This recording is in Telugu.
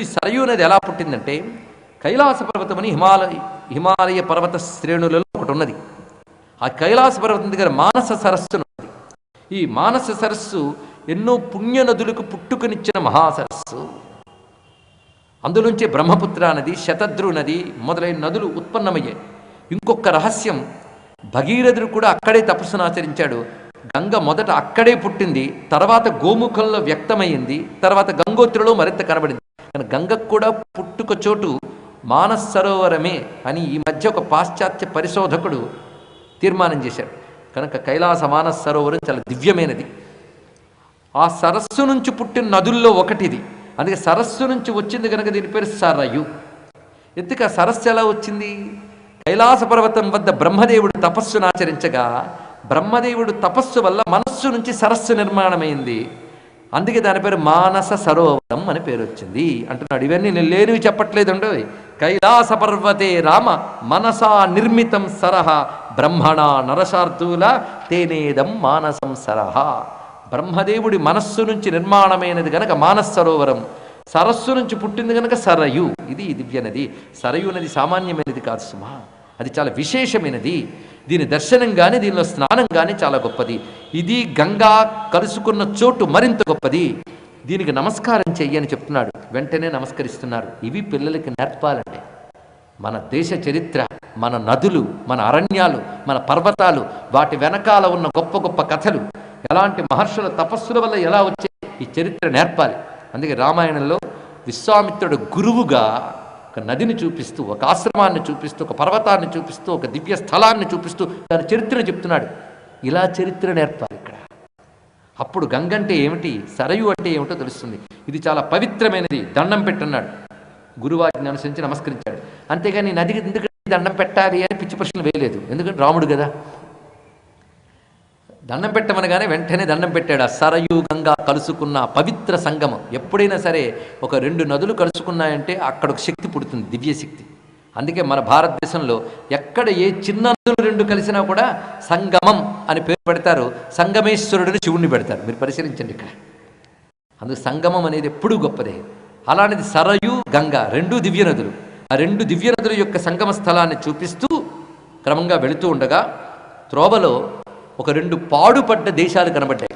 ఈ సరయు నది ఎలా పుట్టిందంటే కైలాస పర్వతం అని హిమాలయ హిమాలయ పర్వత శ్రేణులలో ఒకటి ఉన్నది. ఆ కైలాస పర్వతం దగ్గర మానస సరస్సు ఉన్నది. ఈ మానస సరస్సు ఎన్నో పుణ్య నదులకు పుట్టుకనిచ్చిన మహాసరస్సు. అందులోంచి బ్రహ్మపుత్ర నది శతద్రు నది మొదలైన నదులు ఉత్పన్నమయ్యాయి. ఇంకొక రహస్యం భగీరథుడు కూడా అక్కడే తపస్సును ఆచరించాడు. గంగ మొదట అక్కడే పుట్టింది తర్వాత గోముఖంలో వ్యక్తమైంది తర్వాత గంగోత్రిలో మరింత కనబడింది. కానీ గంగకు కూడా పుట్టుక చోటు మానస్ సరోవరమే అని ఈ మధ్య ఒక పాశ్చాత్య పరిశోధకుడు తీర్మానం చేశాడు. కనుక కైలాస మానస్ సరోవరం చాలా దివ్యమైనది. ఆ సరస్సు నుంచి పుట్టిన నదుల్లో ఒకటిది. అందుకే సరస్సు నుంచి వచ్చింది కనుక దీని పేరు సరయు. ఎందుకు ఆ సరస్సు ఎలా వచ్చింది? కైలాస పర్వతం వద్ద బ్రహ్మదేవుడు తపస్సును ఆచరించగా బ్రహ్మదేవుడు తపస్సు వల్ల మనస్సు నుంచి సరస్సు నిర్మాణమైంది. అందుకే దాని పేరు మానస సరోవరం అని పేరు వచ్చింది. అంటున్నాడు ఇవన్నీ నేను లేనివి చెప్పట్లేదండో కైలాస పర్వతే రామ మనసా నిర్మితం సరహ బ్రహ్మణ నరసార్థుల తేనేదం మానసం సరహ. బ్రహ్మదేవుడి మనస్సు నుంచి నిర్మాణమైనది గనక మానస సరోవరం సరస్సు నుంచి పుట్టింది గనక సరయు. ఇది దివ్య నది. సరయు నది సామాన్యమైనది కాదు సుమా. అది చాలా విశేషమైనది. దీని దర్శనం కానీ దీనిలో స్నానం కానీ చాలా గొప్పది. ఇది గంగా కలుసుకున్న చోటు మరింత గొప్పది. దీనికి నమస్కారం చెయ్యని చెప్తున్నాడు. వెంటనే నమస్కరిస్తున్నారు. ఇవి పిల్లలకి నేర్పాలండి. మన దేశ చరిత్ర మన నదులు మన అరణ్యాలు మన పర్వతాలు వాటి వెనకాల ఉన్న గొప్ప గొప్ప కథలు ఎలాంటి మహర్షుల తపస్సుల వల్ల ఎలా వచ్చే ఈ చరిత్ర నేర్పాలి. అందుకే రామాయణంలో విశ్వామిత్రుడు గురువుగా ఒక నదిని చూపిస్తూ ఒక ఆశ్రమాన్ని చూపిస్తూ ఒక పర్వతాన్ని చూపిస్తూ ఒక దివ్య స్థలాన్ని చూపిస్తూ దాని చరిత్రను చెప్తున్నాడు. ఇలా చరిత్ర నేర్పాలి ఇక్కడ. అప్పుడు గంగ అంటే ఏమిటి? సరయు అంటే ఏమిటో తెలుస్తుంది. ఇది చాలా పవిత్రమైనది. దండం పెట్టన్నాడు. గురువాజ్ఞ అనుసరించి నమస్కరించాడు. అంతేగాని నదికి ఎందుకు దండం పెట్టాలి అని పిచ్చి ప్రశ్నలు వేయలేదు. ఎందుకంటే రాముడు కదా. దండం పెట్టమనగానే వెంటనే దండం పెట్టాడు. ఆ సరయు గంగా కలుసుకున్న పవిత్ర సంగమం ఎప్పుడైనా సరే ఒక రెండు నదులు కలుసుకున్నాయంటే అక్కడ ఒక శక్తి పుడుతుంది దివ్య శక్తి అందుకే మన భారతదేశంలో ఎక్కడ ఏ చిన్న నదులు రెండు కలిసినా కూడా సంగమం అని పేరు పెడతారు. సంగమేశ్వరుడిని శివుణ్ణి పెడతారు. మీరు పరిశీలించండి ఇక్కడ. అందుకు సంగమం అనేది ఎప్పుడూ గొప్పదే. అలాంటిది సరయు గంగ రెండు దివ్య నదులు. ఆ రెండు దివ్య నదుల యొక్క సంగమ స్థలాన్ని చూపిస్తూ క్రమంగా వెళుతూ ఉండగా త్రోవలో ఒక రెండు పాడుపడ్డ దేశాలు కనబడ్డాయి.